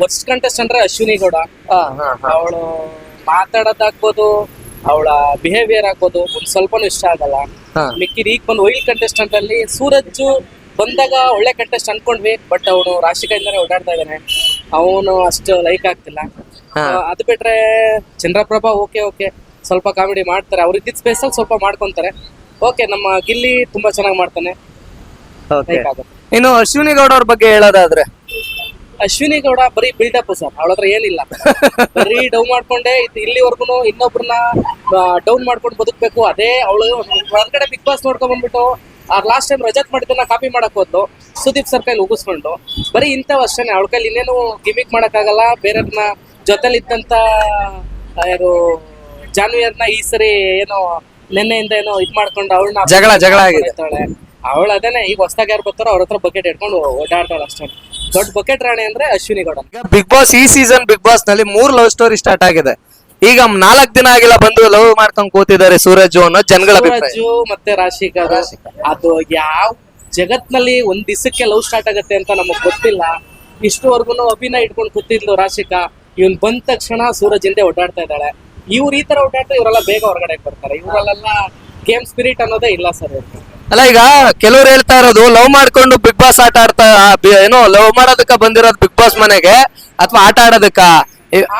Worst contest ಅಂದ್ರೆ ಅಶ್ವಿನಿ ಗೌಡ. ಅವಳು ಮಾತಾಡೋದಾಗ್ಬೋದು ಅವಳ ಬಿಹೇವಿಯರ್ ಆಗ್ಬೋದು ಒಂದ್ ಸ್ವಲ್ಪನೂ ಇಷ್ಟ ಆಗಲ್ಲ. ಮಿಕ್ಕಿದ ಈಗ ಬಂದು ವೈಲ್ಡ್ ಕಂಟೆಸ್ಟೆಂಟ್ ಅಲ್ಲಿ ಸೂರಜ್ ಬಂದಾಗ ಒಳ್ಳೆ ಕಂಟೆಸ್ಟ್ ಅನ್ಕೊಂಡ್ವಿ ಬಟ್ ಅವನು ರಾಶಿಕಾಯಿಂದಾನೆ ಓಡಾಡ್ತಾ ಇದ್ದಾನೆ ಅವನು ಅಷ್ಟು ಲೈಕ್ ಆಗ್ತಿಲ್ಲ. ಅದ್ ಬಿಟ್ರೆ ಚಂದ್ರಪ್ರಭಾ ಓಕೆ ಓಕೆ ಸ್ವಲ್ಪ ಕಾಮಿಡಿ ಮಾಡ್ತಾರೆ. ಅವ್ರ ಇದ್ದಿದ್ದ ಸ್ಪೇಸ್ ಅಲ್ಲಿ ಸ್ವಲ್ಪ ಮಾಡ್ಕೊಂತಾರೆ. ಓಕೆ ನಮ್ಮ ಗಿಲ್ಲಿ ತುಂಬಾ ಚೆನ್ನಾಗಿ ಮಾಡ್ತಾನೆ. ಇನ್ನು ಅಶ್ವಿನಿ ಗೌಡ ಅವ್ರ ಬಗ್ಗೆ ಹೇಳೋದಾದ್ರೆ? ಅಶ್ವಿನಿ ಗೌಡ ಬರೀ ಬಿಲ್ಡಪ್ ಸರ್ ಅವಳ ಹತ್ರ ಏನಿಲ್ಲ. ಬರೀ ಡೌನ್ ಮಾಡ್ಕೊಂಡೆ ಇದ್- ಇಲ್ಲಿವರೆಗೂ ಇನ್ನೊಬ್ರನ್ನ ಡೌನ್ ಮಾಡ್ಕೊಂಡು ಬದುಕಬೇಕು. ಅದೇ ಅವಳು ಹೊರಗಡೆ ಬಿಗ್ ಬಾಸ್ ನೋಡ್ಕೊಂಡ್ ಬಂದ್ಬಿಟ್ಟು ಆ ಲಾಸ್ಟ್ ಟೈಮ್ ರಜತ್ ಮಾಡಿದ್ದನ್ನ ಕಾಪಿ ಮಾಡಕ್ ಹೋದ್ಲು ಸುದೀಪ್ ಸರ್ ಕೈಲಿ ಉಗಿಸ್ಕೊಂಡು. ಬರೀ ಇಂಥವ್ ಅಷ್ಟೇನೆ ಅವಳ ಕೈಲಿ ಇನ್ನೇನು ಗಿಮಿಕ್ ಮಾಡಕ್ಕಾಗಲ್ಲ ಬೇರೆಯವ್ರನ್ನ ಜೊತೆಲಿ ಇದ್ದಂತ ಯಾರು ಜಾನ್ವಿಯರ್ನ ಈ ಸರಿ ಏನೋ ನಿನ್ನೆಯಿಂದ ಏನೋ ಇದ್ ಮಾಡ್ಕೊಂಡು ಅವಳನ್ನ ಜಗಳ ಜಗಳ ಆಗಿದೆ. ಅವಳು ಅದೇನೆ ಈಗ ಹೊಸದಾಗ ಯಾರು ಬರ್ತಾರೋ ಅವ್ರ ಹತ್ರ ಬಕೆಟ್ ಇಟ್ಕೊಂಡು ಓಡಾಡ್ತಾಳೆ ಅಷ್ಟೇ. ದೊಡ್ಡ ಬಕೆಟ್ ರಾಣಿ ಅಂದ್ರೆ ಅಶ್ವಿನಿ ಗೌಡ. ಈಗ ಬಿಗ್ ಬಾಸ್ ಈ ಸೀಸನ್ ಬಿಗ್ ಬಾಸ್ನಲ್ಲಿ ಮೂರ್ ಲವ್ ಸ್ಟೋರಿ ಸ್ಟಾರ್ಟ್ ಆಗಿದೆ. ಈಗ ನಾಲ್ಕ್ ದಿನ ಆಗಿಲ್ಲ ಬಂದು ಲವ್ ಮಾಡ್ಕೊಂಡು ಕೂತಿದ್ದಾರೆ ಸೂರಜ್ ಅನ್ನೋ ಜನಗಳ ಅಭಿಪ್ರಾಯ. ಸೂರಜು ಮತ್ತೆ ರಾಶಿಕಾ. ಅದು ಯಾವ ಜಗತ್ನಲ್ಲಿ ಒಂದ್ ದಿಸಕ್ಕೆ ಲವ್ ಸ್ಟಾರ್ಟ್ ಆಗತ್ತೆ ಅಂತ ನಮಗ್ ಗೊತ್ತಿಲ್ಲ. ಇಷ್ಟುವರೆಗೂ ಅಭಿನಯ ಇಟ್ಕೊಂಡು ಕೂತಿದ್ಲು ರಾಶಿಕಾ. ಇವನ್ ಬಂದ ತಕ್ಷಣ ಸೂರಜ್ ಹಿಂದೆ ಓಡಾಡ್ತಾ ಇದ್ದಾಳೆ. ಇವ್ರ ಈ ತರ ಓಡಾಡ್ತಾ ಇವರೆಲ್ಲ ಬೇಗ ಹೊರಗಡೆ ಬರ್ತಾರೆ. ಇವರಲ್ಲೆಲ್ಲ ಗೇಮ್ ಸ್ಪಿರಿಟ್ ಅನ್ನೋದೇ ಇಲ್ಲ ಸರ್ ಅಲ್ಲ, ಈಗ ಕೆಲವ್ರು ಹೇಳ್ತಾ ಇರೋದು ಲವ್ ಮಾಡ್ಕೊಂಡು ಬಿಗ್ ಬಾಸ್ ಆಟ ಆಡ್ತಾ ಏನು ಲವ್ ಮಾಡೋದಕ್ಕ ಬಂದಿರೋದು ಬಿಗ್ ಬಾಸ್ ಮನೆಗೆ ಅಥವಾ ಆಟ ಆಡೋದಕ್ಕ?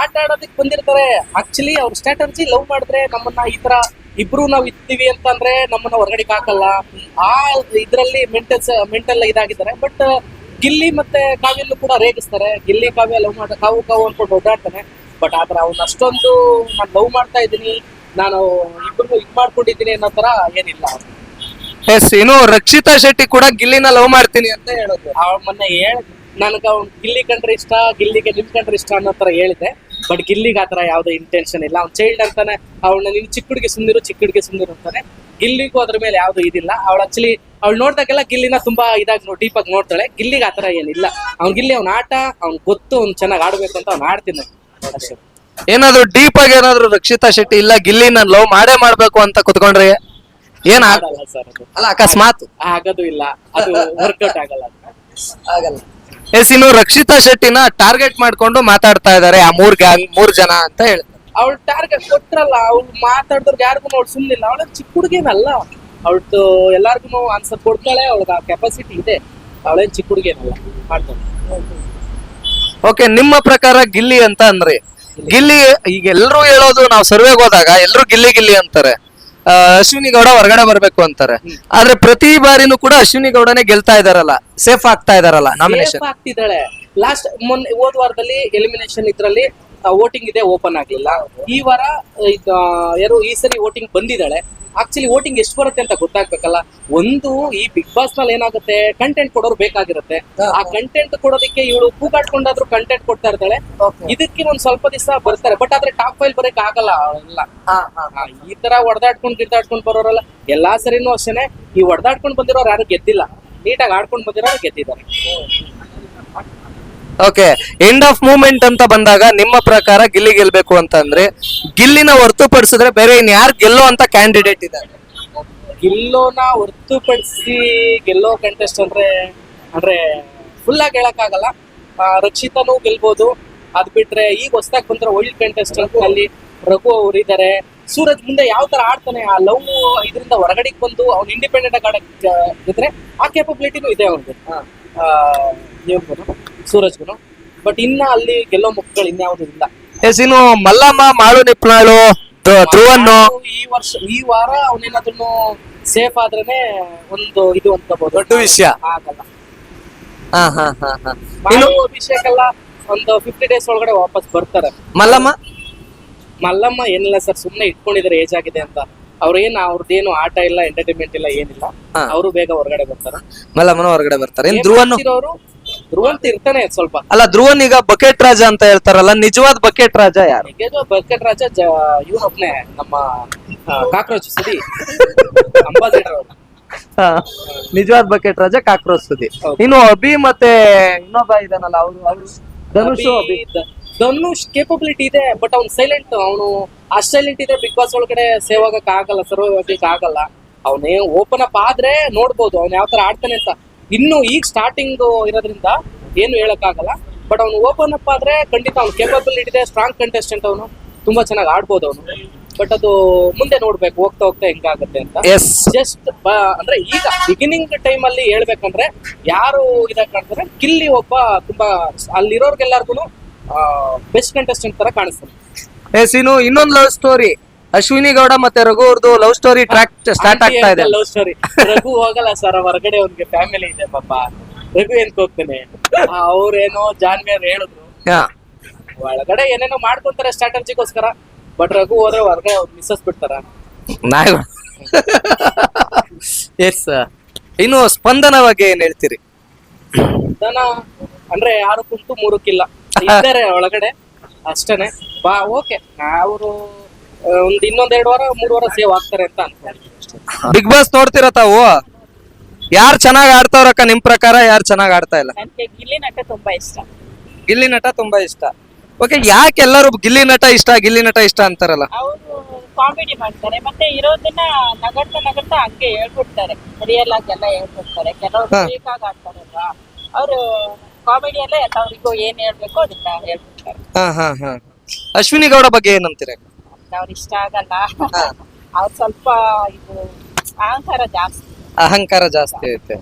ಆಟ ಆಡೋದಕ್ಕೆ ಬಂದಿರ್ತಾರೆ. ಆಕ್ಚುಲಿ ಅವ್ರ ಸ್ಟ್ರಾಟಜಿ ಲವ್ ಮಾಡಿದ್ರೆ ನಮ್ಮನ್ನ ಈ ತರ ಇಬ್ರು ನಾವ್ ಇದ್ದೀವಿ ಅಂತಂದ್ರೆ ನಮ್ಮನ್ನ ಹೊರಗಡೆ ಹಾಕಲ್ಲ. ಆ ಇದ್ರಲ್ಲಿ ಮೆಂಟಲ್ ಮೆಂಟಲ್ ಇದಾಗಿದ್ದಾರೆ. ಬಟ್ ಗಿಲ್ಲಿ ಮತ್ತೆ ಕಾವ್ಯಲ್ಲೂ ಕೂಡ ರೇಗಿಸ್ತಾರೆ. ಗಿಲ್ಲಿ ಕಾವ್ಯ ಲವ್ ಮಾಡ, ಕಾವು ಕಾವು ಅನ್ಕೊಂಡು ಓಡಾಡ್ತಾನೆ. ಬಟ್ ಆದ್ರೆ ಅವ್ನ ಅಷ್ಟೊಂದು ನಾನು ಲವ್ ಮಾಡ್ತಾ ಇದ್ದೀನಿ. ನಾನು ಇಬ್ರು ಇದ್ ಮಾಡ್ಕೊಂಡಿದ್ದೀನಿ ಅನ್ನೋ ತರ ಏನಿಲ್ಲ. ಎಸ್ ಇನ್ನು ರಕ್ಷಿತಾ ಶೆಟ್ಟಿ ಕೂಡ ಗಿಲ್ಲಿನ ಲವ್ ಮಾಡ್ತೀನಿ ಅಂತ ಹೇಳೋದು. ಅವ್ಳ ಮೊನ್ನೆ ಹೇಳ ನನಗೆ ಅವ್ನು ಗಿಲ್ಲಿ ಕಂಡ್ರೆ ಇಷ್ಟ ಗಿಲ್ಲಿಗೆ ನಿಮ್ ಕಂಡ್ರೆ ಇಷ್ಟ ಅನ್ನೋ ತರ ಹೇಳಿದೆ ಬಟ್ ಗಿಲ್ಲಿಗೆ ಆತರ ಯಾವ್ದೇ ಇಂಟೆನ್ಷನ್ ಇಲ್ಲ. ಅವ್ನ್ ಚೈಲ್ಡ್ ಅಂತಾನೆ ಅವಳನ್ನ ನೀನು ಚಿಕ್ಕ ಹುಡುಗಿ ಸುಂದಿರು ಚಿಕ್ಕ ಹುಡುಗಿ ಸುಂದಿರು ಅಂತಾನೆ. ಗಿಲ್ಲಿಗೂ ಅದ್ರ ಮೇಲೆ ಯಾವ್ದು ಇದಿಲ್ಲ. ಅವ್ಳು ಆಕ್ಚುಲಿ ಅವ್ಳು ನೋಡ್ದಾಗೆಲ್ಲ ಗಿಲ್ಲಿನ ತುಂಬಾ ಇದಾಗಿ ಡೀಪ್ ಆಗಿ ನೋಡ್ತಾಳೆ. ಗಿಲ್ಲಿಗೆ ಆತರ ಏನಿಲ್ಲ. ಅವ್ನ್ ಗಿಲ್ಲಿ ಅವ್ನ ಆಟ ಅವ್ನ್ ಗೊತ್ತು ಅವ್ನ್ ಚೆನ್ನಾಗಿ ಆಡ್ಬೇಕು ಅಂತ ಅವ್ನ ಆಡ್ತೀನಿ. ಅಷ್ಟೇ. ಏನಾದ್ರು ಡೀಪ್ ಆಗಿ ಏನಾದ್ರು ರಕ್ಷಿತಾ ಶೆಟ್ಟಿ ಇಲ್ಲ ಗಿಲ್ಲಿ ನಾನು ಲವ್ ಮಾಡೇ ಮಾಡ್ಬೇಕು ಅಂತ ಕುತ್ಕೊಂಡ್ರೆ ಏನ್ ಸರ್ ಅದು. ಅಲ್ಲ ಅಕಸ್ಮಾತ್. ಆಗೋದು ಇಲ್ಲ. ಅದು ವರ್ಕೌಟ್ ಆಗಲ್ಲ. ಆಗಲ್ಲ. ಎಸ್ ಇನ್ನು ರಕ್ಷಿತಾ ಶೆಟ್ಟಿನ ಟಾರ್ಗೆಟ್ ಮಾಡ್ಕೊಂಡು ಮಾತಾಡ್ತಾ ಇದಾರೆ ಆ ಮೂರ್ ಗ್ಯಾಂಗ್ ಮೂರ್ ಜನ ಅಂತ ಹೇಳಿ ಅವಳು ಟಾರ್ಗೆಟ್ ಕೊಟ್ರಲ್ಲ ಅವ್ಳು ಮಾತಾಡಿದವ್ರಿಗೆ ಯಾರಿಗೂ ಅವ್ಳು ಸುಮ್ಮನಿಲ್ಲ ಅವಳ ಚಿಕ್ಕ ಹುಡುಗೇನಲ್ಲ. ಅವಳ್ದು ಎಲ್ಲಾರ್ಗು ಆನ್ಸರ್ ಕೊಡ್ತಾಳೆ ಅವ್ಳ ಆ ಕೆಪಾಸಿಟಿ ಇದೆ. ಅವಳೇನ್ ಚಿಕ್ಕ ಹುಡುಗೇನಲ್ಲ ಮಾಡ್ತಾಳೆ. ಓಕೆ ನಿಮ್ಮ ಪ್ರಕಾರ ಗಿಲ್ಲಿ ಅಂತ ಅಂದ್ರಿ ಗಿಲ್ಲಿ ಈಗ ಎಲ್ರು ಹೇಳೋದು ನಾವು ಸರ್ವೆಗೆ ಹೋದಾಗ ಎಲ್ರು ಗಿಲ್ಲಿ ಗಿಲ್ಲಿ ಅಂತಾರೆ. ಆ, ಅಶ್ವಿನಿ ಗೌಡ ಹೊರಗಡೆ ಬರ್ಬೇಕು ಅಂತಾರೆ. ಆದ್ರೆ ಪ್ರತಿ ಬಾರಿನೂ ಕೂಡ ಅಶ್ವಿನಿ ಗೌಡನೇ ಗೆಲ್ತಾ ಇದಾರಲ್ಲ ಸೇಫ್ ಆಗ್ತಾ ಇದಾರಲ್ಲ ನಾಮಿನೇಷನ್ ಆಗ್ತಿದ್ದಾಳೆ. ಲಾಸ್ಟ್ ಮೊನ್ನೆ ಹೋದ ವಾರದಲ್ಲಿ ಎಲಿಮಿನೇಷನ್ ಇದ್ರಲ್ಲಿ ವೋಟಿಂಗ್ ಇದೆ ಓಪನ್ ಆಗಲಿಲ್ಲ. ಈ ವಾರ ಯಾರು ಈ ಸರಿ ವೋಟಿಂಗ್ ಬಂದಿದ್ದಾಳೆ. ಆಕ್ಚುಲಿ ವೋಟಿಂಗ್ ಎಷ್ಟು ಬರುತ್ತೆ ಅಂತ ಗೊತ್ತಾಗ್ಬೇಕಲ್ಲ. ಒಂದು ಈ ಬಿಗ್ ಬಾಸ್ನಲ್ಲಿ ಏನಾಗುತ್ತೆ? ಕಂಟೆಂಟ್ ಕೊಡೋರು ಬೇಕಾಗಿರುತ್ತೆ. ಆ ಕಂಟೆಂಟ್ ಕೊಡೋದಕ್ಕೆ ಇವಳು ಕೂಗಾಡ್ಕೊಂಡಾದ್ರೂ ಕಂಟೆಂಟ್ ಕೊಡ್ತಾ ಇರ್ತಾಳೆ. ಇದಕ್ಕೆ ಒಂದ್ ಸ್ವಲ್ಪ ದಿವಸ ಬರ್ತಾರೆ. ಬಟ್ ಆದ್ರೆ ಟಾಪ್ ಫೈಲ್ ಬರಕ್ ಆಗಲ್ಲ ಆ, ಈ ತರ ಹೊಡೆದಾಡ್ಕೊಂಡ್ ಗಿಡ್ದಾಡ್ಕೊಂಡ್ ಬರೋರಲ್ಲ ಎಲ್ಲಾ ಸರಿನೂ ಅಷ್ಟೇನೆ. ಈ ಹೊಡೆದಾಡ್ಕೊಂಡ್ ಬಂದಿರೋರು ಯಾರು ಗೆದ್ದಿಲ್ಲ. ನೀಟಾಗಿ ಆಡ್ಕೊಂಡ್ ಬಂದಿರೋರು ಗೆದ್ದಿದ್ದಾರೆ. ಓಕೆ ಎಂಡ್ ಆಫ್ ಮೂಮೆಂಟ್ ಅಂತ ಬಂದಾಗ ನಿಮ್ಮ ಪ್ರಕಾರ ಗಿಲ್ಲಿ ಗೆಲ್ಬೇಕು ಅಂತಂದ್ರೆ ಗಿಲ್ಲಿನ ಹೊರತುಪಡಿಸಿದ್ರೆ ಬೇರೆ ಇನ್ ಯಾರು ಗೆಲ್ಲೋ ಅಂತ ಕ್ಯಾಂಡಿಡೇಟ್ ಇದ್ದಾರೆ? ಗಿಲ್ಲೋನ ಹೊರತುಪಡಿಸಿ ಗೆಲ್ಲೋ ಕಂಟೆಸ್ಟ್ ಅಂದ್ರೆ ಅಂದ್ರೆ ಫುಲ್ ಆಗಿ ಹೇಳಕ್ಕಾಗಲ್ಲ. ರಕ್ಷಿತನೂ ಗೆಲ್ಬೋದು. ಅದ್ ಬಿಟ್ರೆ ಈಗ ಹೊಸದಾಗಿ ಬಂದ್ರೆ ವೈಲ್ಡ್ ಕಂಟೆಸ್ಟ್ ಅಲ್ಲಿ ರಘು ಅವ್ರು ಇದಾರೆ. ಸೂರಜ್ ಮುಂದೆ ಯಾವ ತರ ಆಡ್ತಾನೆ? ಆ ಲವ್ ಇದರಿಂದ ಹೊರಗಡೆಗೆ ಬಂದು ಅವ್ನು ಇಂಡಿಪೆಂಡೆಂಟ್ ಆಗಿ ಆಡಕ್ ಇದ್ರೆ ಆ ಕೇಪಬಿಲಿಟಿನೂ ಇದೆ ಅವ್ನಿಗೆ. ಇವ್ರಿಗೂ ಗುರು ಬಟ್ ಇನ್ನ ಅಲ್ಲಿ ಗೆಲ್ಲೋ ಮುಖಗಳು ಇನ್ಯಾವುದು ಇಲ್ಲ. ಎಸ್ ಇನ್ನು ಮಲ್ಲಮ್ಮ ಮಾಳು ನಿಪ್ನಾಳು ಧ್ರು- ಧ್ರುವನ್ನು ಈ ವರ್ಷ ಈ ವಾರ ಅವನೇನಾದ್ರೂ ಸೇಫ್ ಆದ್ರೇನೆ ಒಂದು ಇದು ಅಂತಬಹುದು ದೊಡ್ಡ ವಿಷಯ. ಆಗಲ್ಲ ಹಾ ಹಾ ಹಾ ಹಾ. ಮಾಡು ಅಭಿಷೇಕ್ ಎಲ್ಲ ಒಂದು ಫಿಫ್ಟಿ ಡೇಸ್ ಒಳಗಡೆ ವಾಪಸ್ ಬರ್ತಾರೆ. ಮಲ್ಲಮ್ಮ? ಮಲ್ಲಮ್ಮ ಏನಿಲ್ಲ ಸರ್ ಸುಮ್ನೆ ಇಟ್ಕೊಂಡಿದ್ದಾರೆ ಏಜ್ ಆಗಿದೆ ಅಂತ. ಅವ್ರೇನ್ ಅವ್ರದ್ದೇನು ಆಟ ಇಲ್ಲ ಎಂಟರ್ಟೈನ್ಮೆಂಟ್ ಇಲ್ಲ ಏನಿಲ್ಲ. ಹಾ. ಅವರು ಬೇಗ ಹೊರಗಡೆ ಬರ್ತಾರ. ಮಲ್ಲಮ್ಮನ ಹೊರಗಡೆ ಬರ್ತಾರೆ. ಇನ್ ಧ್ರುವನು? ಧ್ರುವಂತ ಇರ್ತಾನೆ ಸ್ವಲ್ಪ. ಅಲ್ಲ ಧ್ರುವನ್ ಈಗ ಬಕೆಟ್ ರಾಜ ಅಂತ ಹೇಳ್ತಾರಲ್ಲ ನಿಜವಾದ ಬಕೆಟ್ ರಾಜ ಯಾರು? ಬಕೆಟ್ ರಾಜ ಇವನೊಬ್ನೇ ನಮ್ಮ ಕಾಕ್ರೋಚ್ ಸುದಿ. ಅಂಬಾಸಿಡರ್ ಹಾ. ನಿಜವಾದ ಬಕೆಟ್ ರಾಜ ಕಾಕ್ರೋಚ್ ಸುದಿ. ಹೌದು. ಇನ್ನು ಅಭಿ ಮತ್ತೆ ಇನ್ನೊಬ್ಬ ಇದಾನಲ್ಲ ಅವರು ಅವರು ಧನುಷ್ ಅಭಿ- ಧನುಷ್ ಕೇಪಬಿಲಿಟಿ ಇದೆ ಬಟ್ ಅವ್ನು ಸೈಲೆಂಟ್ ಅವನು ಅಷ್ಟು ಸೈಲೆಂಟ್ ಇದೆ ಬಿಗ್ ಬಾಸ್ ಒಳಗಡೆ ಸೇವ್ ಆಗಕ್ ಆಗಲ್ಲ ಸರ್ವ್ ಆಗಕ್ಕೆ ಆಗಲ್ಲ. ಅವನೇ ಓಪನ್ ಅಪ್ ಆದ್ರೆ ನೋಡ್ಬೋದು ಅವ್ನು ಯಾವ ತರ ಆಡ್ತಾನೆ ಅಂತ. ಇನ್ನು ಈಗ ಸ್ಟಾರ್ಟಿಂಗ್ ಇರೋದ್ರಿಂದ ಏನು ಹೇಳಕ್ ಆಗಲ್ಲ. ಬಟ್ ಅವ್ನು ಓಪನ್ ಅಪ್ ಆದ್ರೆ ಖಂಡಿತ ಅವ್ನು ಕೇಪಬಿಲಿಟಿ ಇದೆ ಸ್ಟ್ರಾಂಗ್ ಕಂಟೆಸ್ಟೆಂಟ್ ಅವನು. ತುಂಬಾ ಚೆನ್ನಾಗಿ ಆಡ್ಬೋದು ಅವನು. ಬಟ್ ಅದು ಮುಂದೆ ನೋಡ್ಬೇಕು ಹೋಗ್ತಾ ಹೋಗ್ತಾ ಹೆಂಗಾಗುತ್ತೆ ಅಂತ. ಜಸ್ಟ್ ಅಂದ್ರೆ ಈಗ ಬಿಗಿನಿಂಗ್ ಟೈಮ್ ಅಲ್ಲಿ ಹೇಳ್ಬೇಕಂದ್ರೆ ಯಾರು ಇದಾಗ ಕಾಣ್ತಾರೆ? ಕಿಲ್ಲಿ ಒಬ್ಬ ತುಂಬಾ ಅಲ್ಲಿರೋರ್ಗೆಲ್ಲರಿಗೂ ಬೆಸ್ಟ್ ಕಂಟೆಸ್ಟೆಂಟ್ ತರ ಕಾಣಿಸ್ತಾನೆ ಎಸ್ ಇನ್ನು ಇನ್ನೊಂದು ಲವ್ ಸ್ಟೋರಿ ಅಶ್ವಿನಿ ಗೌಡ ಮತ್ತೆ ರಘು ಅವ್ರದ್ದು ಲವ್ ಸ್ಟೋರಿ ಟ್ರ್ಯಾಕ್ ಸ್ಟಾರ್ಟ್ ಆಗ್ತಾ ಇದೆ. ಲವ್ ಸ್ಟೋರಿ ರಘು ಹೋಗಲ್ಲ ಸರ್ ಹೊರಗಡೆ ಅವ್ನಿಗೆ ಫ್ಯಾಮಿಲಿ ಇದೆ ಪಾಪ. ರಘು ಏನ್ ಹೋಗ್ತಾನೆ? ಅವ್ರೇನೋ ಜಾನ್ವಿಯರ್ ಹೇಳಿದ್ರು. ಹಾ ಒಳಗಡೆ ಏನೇನೋ ಮಾಡ್ಕೊಂತಾರೆ ಸ್ಟ್ರಾಟಜಿಗೋಸ್ಕರ ಬಟ್ ರಘು ಹೋದ್ರೆ ಹೊರಗಡೆ ಅವ್ರು ಮಿಸ್ಸಸ್ ಬಿಡ್ತಾರ. ನಾಯ್ ಎಸ್ ಇನ್ನು ಸ್ಪಂದನ ಬಗ್ಗೆ ಏನ್ ಹೇಳ್ತೀರಿ? ಸ್ಪಂದನ ಅಂದ್ರೆ ಯಾರು ಕುಂತು ಮೂರಕ್ಕಿಲ್ಲ. ಇದ್ದಾರೆ ಒಳಗಡೆ ಅಷ್ಟೇನೆ. ಬಾ ಓಕೆ. ಅವರು ಒಂದ್ ಇನ್ನೊಂದೆರಡು ವಾರ ಮೂರು ವಾರ ಸೇವ್ ಆಗ್ತಾರೆ ಅಂತ ಅನ್ಕೊಂಡಿದ್ದೀನಿ. ಬಿಗ್ ಬಾಸ್ ನೋಡ್ತೀರಾ ತಾವು? ಯಾರು ಚೆನ್ನಾಗಿ ಆಡ್ತಾವ್ರಕ್ಕ ನಿಮ್ ಪ್ರಕಾರ ಯಾರು ಚೆನ್ನಾಗಿ ಆಡ್ತಾ ಇಲ್ಲ? ನನಗೆ ಗಿಲ್ಲಿ ನಟ ತುಂಬಾ ಇಷ್ಟ. ಗಿಲ್ಲಿ ನಟ ತುಂಬಾ ಇಷ್ಟ. ಓಕೆ ಯಾಕೆ ಎಲ್ಲರೂ ಗಿಲ್ಲಿ ನಟ ಇಷ್ಟ ಗಿಲ್ಲಿ ನಟ ಇಷ್ಟ ಅಂತಾರಲ್ಲ? ಅವರು ಕಾಮಿಡಿ ಮಾಡ್ತಾರೆ ಮತ್ತೆ ಇರೋದನ್ನ ನಗರ್ತಾ ನಗರ್ತಾ ಹಂಗೆ ಹೇಳ್ಬಿಡ್ತಾರೆ. ರಿಯಲ್ ಆಗಿ ಎಲ್ಲ ಹೇಳ್ಬಿಡ್ತಾರೆ. ಕೆಲವರು. ಬೇಕಾಗಿ ಆಡ್ತಾರಲ್ವಾ? ಅವರು ಕಾಮಿಡಿ ಎಲ್ಲ ಎಲ್ಲರಿಗೂ ಏನ್ ಹೇಳ್ಬೇಕು ಅದನ್ನ ಹೇಳ್ಬಿಡ್ತಾರೆ. ಹಾ ಹಾ ಹಾ. ಅಶ್ವಿನಿ ಗೌಡ ಬಗ್ಗೆ ಏನಂತೀರ ಅವ್ರ ಇಷ್ಟ ಆಗಲ್ಲ. ಅವ್ರು ಸ್ವಲ್ಪ ಇದು ಅಹಂಕಾರ ಜಾಸ್ತಿ. ಅಹಂಕಾರ ಜಾಸ್ತಿ ಐತೆ.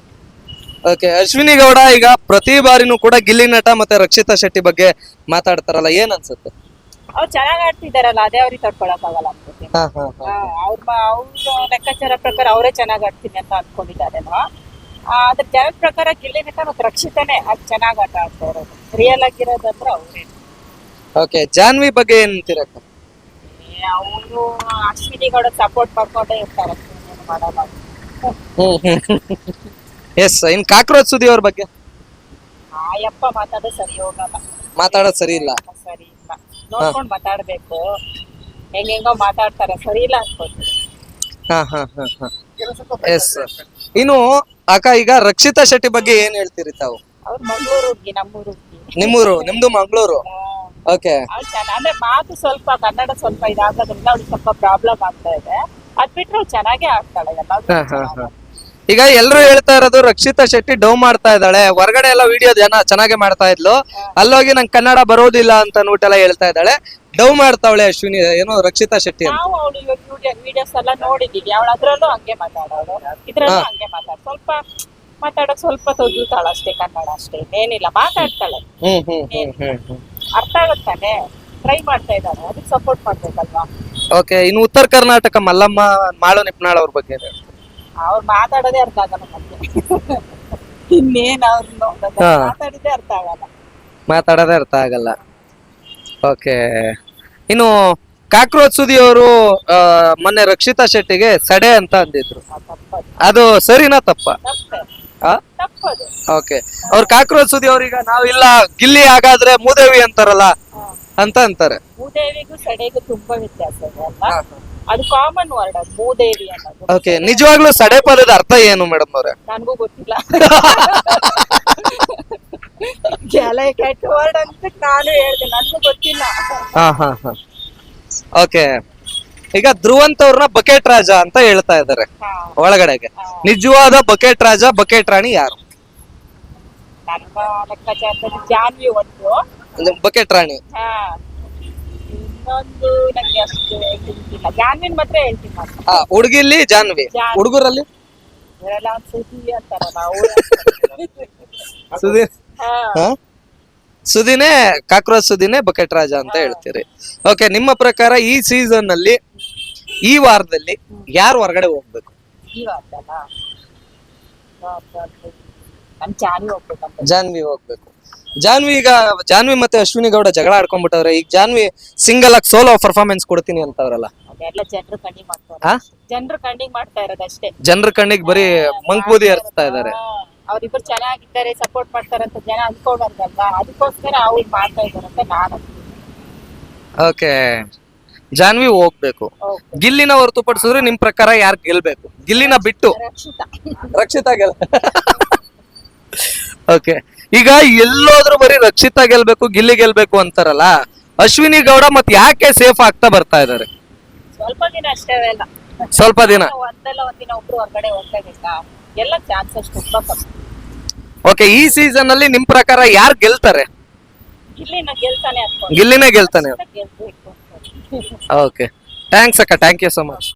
ಓಕೆ ಅಶ್ವಿನಿ ಗೌಡ ಈಗ ಪ್ರತಿ ಬಾರಿನೂ ಕೂಡ ಗಿಲ್ಲಿ ನಟ ಮತ್ತೆ ರಕ್ಷಿತಾ ಶೆಟ್ಟಿ ಬಗ್ಗೆ ಮಾತಾಡ್ತಾರಲ್ಲ ಏನ್ ಅನ್ಸುತ್ತೆ? ಅವ್ರು ಚೆನ್ನಾಗ್ ಆಡ್ತಿದಾರಲ್ಲ ಅದೇ ಅವ್ರಿಗೆ ತಡ್ಕೊಳಕ್ ಆಗಲ್ಲ ಅನ್ಕೋತೀನಿ ಹಾ ಹಾ ಹಾ. ಅವ್ರ ಅವ್ರ ಲೆಕ್ಕಾಚಾರ ಪ್ರಕಾರ ಅವರೇ ಚೆನ್ನಾಗ್ ಆಡ್ತೀನಿ ಅಂತ ಅನ್ಕೊಂಡಿದ್ದಾರೇನೋ. ಆ, ಅದ್ರ ಜನದ ಪ್ರಕಾರ ಗಿಲ್ಲಿ ಮತ್ತು ರಕ್ಷಿತನೆ ಅದ್ ಚೆನ್ನಾಗ್ ಆಟ ಆಡ್ತಾ ಇರೋದು ರಿಯಲ್ ಆಗಿರೋದಂದ್ರೆ ಅವ್ರೇ ಓಕೆ ಜಾನ್ವಿ ಬಗ್ಗೆ ಏನಂತೀರಕ್ಕ ಅವರು ಅಶ್ವಿನಿ ಗೌಡ ಸಪೋರ್ಟ್ ಮಾಡ್ಕೊಂಡೇ ಇರ್ತಾರೆ. ಏನ್ ಮಾಡಲ್ಲ. ಎಸ್ ಇನ್ ಕಾಕ್ರೋಚ್ ಸುದಿ ಅವ್ರ ಬಗ್ಗೆ? ಆ ಯಪ್ಪ ಮಾತಾಡೋ ಸರಿ ಹೋಗಲ್ಲ. ಮಾತಾಡೋದ್ ಸರಿ ಇಲ್ಲ. ಸರಿ ಇಲ್ಲ. ನೋಡ್ಕೊಂಡ್ ಮಾತಾಡ್ಬೇಕು. ಹೆಂಗೆಂಗೋ ಮಾತಾಡ್ತಾರೆ. ಸರಿ ಇಲ್ಲ ಅನ್ಕೋತೀನಿ ಹಾ ಹಾ ಹಾ ಹಾ. ಎಸ್ ಇನ್ನು ಅಕ್ಕ ಈಗ ರಕ್ಷಿತಾ ಶೆಟ್ಟಿ ಬಗ್ಗೆ ಏನ್ ಹೇಳ್ತೀರಿ ತಾವು? ಅವ್ರ ಮಂಗಳೂರು ಹುಡ್ಗಿ ನಮ್ಮೂರು ಹುಡ್ಗಿ. ನಿಮ್ಮೂರು? ನಿಮ್ದು ಮಂಗಳೂರು? ಓಕೆ ಅಂದ್ರೆ ಮಾತು ಸ್ವಲ್ಪ ಕನ್ನಡ ಸ್ವಲ್ಪ ಇದಾಗೋದ್ರಿಂದ ಅವ್ಳಿಗೆ ಸ್ವಲ್ಪ ಪ್ರಾಬ್ಲಮ್ ಆಗ್ತಾ ಇದೆ. ಅದ್ ಬಿಟ್ರೆ ಅವ್ಳು ಚೆನ್ನಾಗೇ ಆಗ್ತಾಳೆ ಹಾ. ಈಗ ಎಲ್ಲರೂ ಹೇಳ್ತಾ ಇರೋದು ರಕ್ಷಿತಾ ಶೆಟ್ಟಿ ಡೌ ಮಾಡ್ತಾ ಇದ್ದಾಳೆ. ಹೊರಗಡೆ ಎಲ್ಲ ವಿಡಿಯೋ ಜನ ಚೆನ್ನಾಗಿ ಮಾಡ್ತಾ ಇದ್ಲು. ಅಲ್ಲೋಗಿ ನಂಗೆ ಕನ್ನಡ ಬರೋದಿಲ್ಲ ಅಂತ ಅನ್ಬಿಟ್ಟೆಲ್ಲ ಹೇಳ್ತಾ ಇದ್ದಾಳೆ. ಡೌ ಮಾಡ್ತಾವಳೆ ಅಶ್ವಿನಿ ಏನು ರಕ್ಷಿತಾ ಶೆಟ್ಟಿ ಅಂತ. ನಾವು ಅವಳು ಇವಾಗ ವಿಡಿಯೋಸ್ ಎಲ್ಲ ನೋಡಿದೀವಿ. ಅವಳು ಅದ್ರಲ್ಲೂ ಹಂಗೆ ಮಾತಾಡೋದು ಇದ್ರಲ್ಲೂ ಹಂಗೆ ಮಾತಾಡ್ ಸ್ವಲ್ಪ ಮಾತಾಡಕ್ ಸ್ವಲ್ಪ ತೊಗಿತಾಳ ಅಷ್ಟೇ ಕನ್ನಡ ಅಷ್ಟೇ. ಏನಿಲ್ಲ ಮಾತಾಡ್ತಾಳೆ. ಹ್ಮ್ ಹ್ಮ್ ಹ್ಮ್ ಹ್ಮ್ ಹ್ಮ್. ಅರ್ಥ ಆಗುತ್ತಾನೆ? ಟ್ರೈ ಮಾಡ್ತಾ ಇದ್ದಾಳೆ. ಅದಕ್ಕೆ ಸಪೋರ್ಟ್ ಮಾಡ್ಬೇಕಲ್ವಾ? ಓಕೆ ಇನ್ನು ಉತ್ತರ ಕರ್ನಾಟಕ ಮಲ್ಲಮ್ಮ ಮಾಳು ನಿಪ್ನಾಳ್ ಅವ್ರ ಬಗ್ಗೆ? ಅವ್ರು ಮಾತಾಡೋದೇ ಅರ್ಥ ಆಗಲ್ಲ ನಮ್ಗೆ. ಇನ್ನೇನ್ ಅವ್ರು ನೋಡೋದು ಹಾ. ಮಾತಾಡಿದ್ದೇ ಅರ್ಥ ಆಗಲ್ಲ. ಮಾತಾಡೋದೇ ಅರ್ಥ ಆಗಲ್ಲ. ಓಕೆ. ಇನ್ನು ಕಾಕ್ರೋಚ್ ಸುದಿ ಅವರು ಮೊನ್ನೆ ರಕ್ಷಿತಾ ಶೆಟ್ಟಿಗೆ ಸಡೆ ಅಂತ ಅಂದಿದ್ರು. ಅದ್ ತಪ್ಪದು. ಅದು ಸರಿನಾ ತಪ್ಪ? ತಪ್ಪೆ. ಆ? ತಪ್ಪದು. ಓಕೆ. ಅವ್ರು ಕಾಕ್ರೋಚ್ ಸುದಿ ಅವ್ರೀಗ ಇಲ್ಲ ಗಿಲ್ಲಿ ಹಾಗಾದ್ರೆ ಮೂದೇವಿ ಅಂತಾರಲ್ಲ ಅಂತ ಅಂತಾರೆ. ಮೂದೇವಿಗೂ ಸಡೆಗೂ ತುಂಬಾ ವ್ಯತ್ಯಾಸ ಇದೆ ಅಲ್ವಾ? ಅದು ಕಾಮನ್ ವರ್ಡ್ ಅದು ಭೂದೇವಿ ಅನ್ನೋದು. ಓಕೆ ನಿಜವಾಗ್ಲೂ ಸಡೆ ಪದದ ಅರ್ಥ ಏನು ಮೇಡಮ್ ಅವ್ರೆ? ನನಗೂ ಗೊತ್ತಿಲ್ಲ. ಕೆಲ ಕೆಟ್ಟ ವರ್ಡ್ ಅಂತ ನಾನು ಹೇಳ್ದೆ ನನಗೂ ಗೊತ್ತಿಲ್ಲ. ಹಾ ಹಾ ಹಾ. ಓಕೆ ಈಗ ಧ್ರುವಂತ ಅವ್ರನ್ನ ಬಕೆಟ್ ರಾಜ ಅಂತ ಹೇಳ್ತಾ ಇದ್ದಾರೆ. ಹಾ. ಒಳಗಡೆಗೆ. ನಿಜವಾದ ಬಕೆಟ್ ರಾಜ ಬಕೆಟ್ ರಾಣಿ ಯಾರು? ನನ್ನ ಲೆಕ್ಕಾಚಾರದಲ್ಲಿ ಜಾನ್ವಿ ಒಂದು. ಬಕೆಟ್ ರಾಣಿ. ಹಾ. ಇನ್ನೊಂದು ನಂಗೆ ಅಷ್ಟು ಗೊತ್ತಿಲ್ಲ ಜಾನ್ವಿನ್ ಮಾತ್ರ ಹೇಳ್ತೀನಿ ನಾನು. ಆ ಹುಡುಗಿಲಿ ಜಾನ್ವಿ. ಜಾನ್ವಿ. ಹುಡುಗರಲ್ಲಿ? ಇವರೆಲ್ಲ ಒಂದ್ ಸುದ್ದಿ ಅಂತಾರಲ್ಲ ಅವ್ರು ಸುದಿ ಹಾ. ಹಾ? ಸುದಿನೇ ಕಾಕ್ರೋಚ್ ಸುದಿನೇ ಬಕೆಟ್ ರಾಜ ಅಂತ ಹೇಳ್ತೀರಿ. ಓಕೆ ನಿಮ್ಮ ಪ್ರಕಾರ ಈ ಸೀಸನ್ ಅಲ್ಲಿ ಈ ವಾರದಲ್ಲಿ ಯಾರು ಹೊರಗಡೆ ಹೋಗ್ಬೇಕು? ಈ ವಾರ್ತೆಲ್ಲ ಜಾನ್ವಿ ಹೋಗ್ಬೇಕಂತ ಜಾನ್ವಿ ಹೋಗ್ಬೇಕು. ಜಾನ್ವಿ ಈಗ ಜಾನ್ವಿ ಮತ್ತೆ ಅಶ್ವಿನಿ ಗೌಡ ಜಗಳ ಆಡ್ಕೊಂಡ್ಬಿಟ್ಟವ್ರೆ ಈಗ ಜಾನ್ವಿ ಸಿಂಗಲ್ ಆಗಿ ಸೋಲೋ ಪರ್ಫಾರ್ಮೆನ್ಸ್ ಕೊಡ್ತೀನಿ ಅಂತವ್ರಲ್ಲ. ಅದೆಲ್ಲ ಜನರು ಕಣ್ಣಿಗೆ ಮಾಡ್ತಾರೆ ಹಾ? ಜನರು ಕಣ್ಣಿಗೆ ಮಾಡ್ತಾ ಇರೋದಷ್ಟೇ ಜನರ ಕಣ್ಣಿಗೆ ಬರೀ ಮಂಕ್ಬೂದಿ ಹರಿಸ್ತಾ ಇದಾರೆ. ಅವರಿಬ್ರು ಚೆನ್ನಾಗಿದ್ದಾರೆ ಸಪೋರ್ಟ್ ಮಾಡ್ತಾರಂತ ಜನ ಅನ್ಕೊಂಡಲ್ವಾ ಅದಕ್ಕೋಸ್ಕರ ಅವ್ರು ಮಾಡ್ತಾ ಇದಾರೆ ಅಂತ ನಾನು ಓಕೆ ಜಾನ್ವಿ ಹೋಗ್ಬೇಕು. ಗಿಲ್ಲಿನ ಹೊರತುಪಡಿಸಿದ್ರೆ ನಿಮ್ ಪ್ರಕಾರ ಯಾರು ಗೆಲ್ಬೇಕು? ಗಿಲ್ಲಿನ ಬಿಟ್ಟು. ರಕ್ಷಿತಾ. ರಕ್ಷಿತಾ ಗೆಲ್ ಓಕೆ ಈಗ ಎಲ್ಲೋದ್ರೂ ಬರೀ ರಕ್ಷಿತಾ ಗೆಲ್ಬೇಕು ಗಿಲ್ಲಿ ಗೆಲ್ಬೇಕು ಅಂತಾರಲ್ಲ ಅಶ್ವಿನಿ ಗೌಡ ಮತ್ ಯಾಕೆ ಸೇಫ್ ಆಗ್ತಾ ಬರ್ತಾ ಇದಾರೆ? ಸ್ವಲ್ಪ ದಿನ ಅಷ್ಟೇ ಅವೆಲ್ಲ. ಸ್ವಲ್ಪ ದಿನ? ಒಂದಲ್ಲ ಒಂದಿನ ಒಬ್ರು ಹೊರಗಡೆ ಹೋಗ್ಲೇಬೇಕಾ ಎಲ್ಲ ಚಾನ್ಸಸ್ ತುಂಬಾ ಕಮ್ಮಿ. ಓಕೆ ಈ ಸೀಸನ್ ಅಲ್ಲಿ ನಿಮ್ ಪ್ರಕಾರ ಯಾರು ಗೆಲ್ತಾರೆ? ಗಿಲ್ಲಿನ ಗೆಲ್ತಾನೆ ಅನ್ಕೊಂಡು. ಗಿಲ್ಲಿನೇ ಗೆಲ್ತಾನೆ ಗೆಲ್ಬೇಕು. ಓಕೆ ಥ್ಯಾಂಕ್ಸ್ ಅಕ್ಕ ಥ್ಯಾಂಕ್ ಯು ಸೊ ಮಚ್